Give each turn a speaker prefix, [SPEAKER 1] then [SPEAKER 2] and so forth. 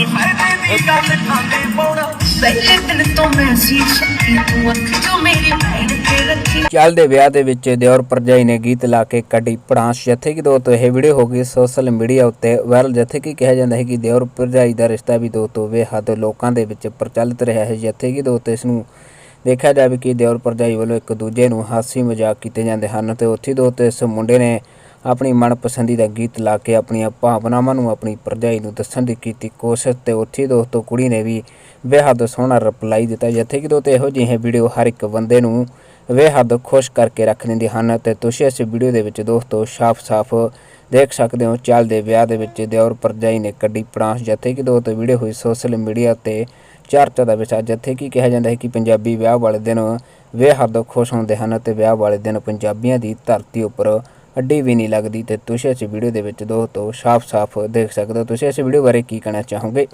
[SPEAKER 1] ਕੀ ਫਾਇਦੇ ਦੀ ਗੱਲ ਖਾਂਦੇ ਪਾਉਣਾ ਪਹਿਲੇ ਦਿਨ ਤੋਂ ਮੈਂ ਸੀ ਸ਼ੱਕੀ ਤੂੰ ਅੱਖ ਜੋ ਮੇਰੀ ਭੈਣ ਤੇ ਰੱਖੀ
[SPEAKER 2] ਚੱਲਦੇ ਵਿਆਹ ਦੇ ਵਿੱਚ ਦਿਓਰ ਪਰਜਾਈ ਨੇ ਗੀਤ ਲਾ ਕੇ ਕੱਢੀ ਪੜਾਂਸ। ਜਿੱਥੇ ਕਿ ਦੋਸਤੋ ਇਹ ਵੀਡੀਓ ਹੋ ਗਈ ਸੋਸ਼ਲ ਮੀਡੀਆ ਉੱਤੇ ਵਾਇਰਲ ਜਿੱਥੇ ਕਿ ਕਿਹਾ ਜਾਂਦਾ ਹੈ ਕਿ ਦਿਓਰ ਪਰਜਾਈ ਦਾ ਰਿਸ਼ਤਾ ਵੀ ਦੋਸਤੋ ਬੇਹੱਦ ਲੋਕਾਂ ਦੇ ਵਿੱਚ ਪ੍ਰਚਲਿਤ ਰਿਹਾ ਹੈ। ਜਥੇ ਕਿ ਦੋਸਤੋ ਇਸ ਨੂੰ ਦੇਖਿਆ ਜਾਵੇ ਕਿ ਦਿਓਰ ਪਰਜਾਈ ਵੱਲੋਂ ਇੱਕ ਦੂਜੇ ਨੂੰ ਹਾਸੀ ਮਜ਼ਾਕ ਕੀਤੇ ਜਾਂਦੇ ਹਨ ਤੇ ਉੱਥੇ ਦੋਸਤੋ ਇਸ ਮੁੰਡੇ ਨੇ ਆਪਣੀ ਮਨਪਸੰਦੀ ਦਾ ਗੀਤ ਲਾ ਕੇ ਆਪਣੀਆਂ ਭਾਵਨਾਵਾਂ ਨੂੰ ਆਪਣੀ ਪਰਜਾਈ ਨੂੰ ਦੱਸਣ ਦੀ ਕੀਤੀ ਕੋਸ਼ਿਸ਼ ਤੇ ਉੱਥੇ ਦੋਸਤੋ ਕੁੜੀ ਨੇ ਵੀ ਬੇਹੱਦ ਸੋਹਣਾ ਰਿਪਲਾਈ ਦਿੱਤਾ। ਜਿੱਥੇ ਕਿ ਦੋਸਤੋ ਇਹੋ ਜਿਹੇ ਵੀਡੀਓ ਹਰ ਇੱਕ ਬੰਦੇ ਨੂੰ ਬੇਹੱਦ ਖੁਸ਼ ਕਰਕੇ ਰੱਖ ਦਿੰਦੇ ਹਨ ਤੇ ਤੁਸੀਂ ਇਸ ਵੀਡੀਓ ਦੇ ਵਿੱਚ ਦੋਸਤੋ ਸਾਫ਼-ਸਾਫ਼ ਦੇਖ ਸਕਦੇ ਹੋ। ਚੱਲਦੇ ਵਿਆਹ ਦੇ ਵਿੱਚ ਦਿਓਰ ਪਰਜਾਈ ਨੇ ਕੱਢੀ ਪ੍ਰਾਂਸ ਜਿੱਥੇ ਕਿ ਦੋਸਤੋ ਵੀਡੀਓ ਹੋਈ ਸੋਸ਼ਲ ਮੀਡੀਆ ਤੇ ਚਰਚਾ ਦਾ ਵਿਸ਼ਾ। ਜਿੱਥੇ ਕਿ ਕਿਹਾ ਜਾਂਦਾ ਹੈ ਕਿ ਪੰਜਾਬੀ ਵਿਆਹ ਵਾਲੇ ਦਿਨ ਬੇਹੱਦ ਖੁਸ਼ ਹੁੰਦੇ ਹਨ ਤੇ ਵਿਆਹ ਵਾਲੇ ਦਿਨ ਪੰਜਾਬੀਆਂ ਦੀ ਧਰਤੀ ਉੱਪਰ ਅੱਡੀ ਵੀ ਨਹੀਂ ਲੱਗਦੀ ਤੇ ਤੁਸੀਂ ਇਸ ਵੀਡੀਓ ਦੇ ਵਿੱਚ ਦੋਸਤੋ ਸਾਫ਼-ਸਾਫ਼ ਦੇਖ ਸਕਦੇ ਹੋ। ਤੁਸੀਂ ਇਸ ਵੀਡੀਓ ਬਾਰੇ ਕੀ ਕਹਿਣਾ ਚਾਹੋਗੇ?